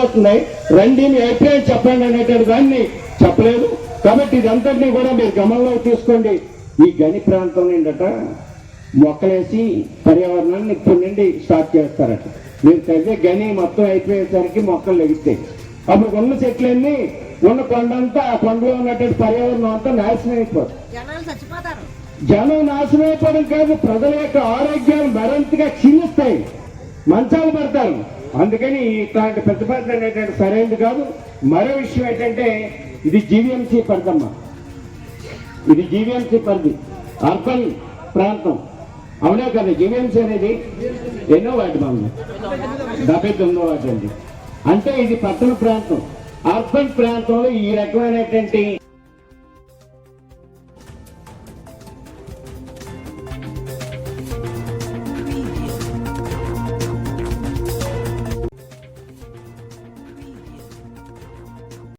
అయిపోతుంది రండి మీ అభిప్రాయం చెప్పండి అనేటువంటి దాన్ని చెప్పలేదు. కాబట్టి ఇదంతటినీ కూడా మీరు గమనంలోకి తీసుకోండి. ఈ గని ప్రాంతం నిండట మొక్కలేసి పర్యావరణాన్ని ఇప్పటి నుండి స్టార్ట్ చేస్తారట. మీరు తవ్వే గని మొత్తం అయిపోయేసరికి మొక్కలు లెగిస్తాయి. అప్పుడు ఉన్న చెట్లన్నీ ఉన్న కొండంతా ఆ కొండలో ఉన్నటువంటి పర్యావరణం అంతా నాశనం అయిపోతుంది జనం నాశనం అయిపోవడం కాదు ప్రజల యొక్క ఆరోగ్యాలు మరింతగా క్షీణిస్తాయి. మంచాలు పడతారు. అందుకని ఇట్లాంటి ప్రతిపాదన అనేటువంటి సరైనది కాదు. మరో విషయం ఏంటంటే ఇది జీవీఎంసీ పరిధమ్మ ఇది జీవీఎంసీ పరిధి. అర్బన్ ప్రాంతం. అవునా కదా? జీవీఎంసీ అనేది ఎన్నో వాటి మనం డెబ్బై తొమ్మిదో వాటి అండి. అంటే ఇది పట్టణ ప్రాంతం. అర్బన్ ప్రాంతంలో ఈ రకమైనటువంటి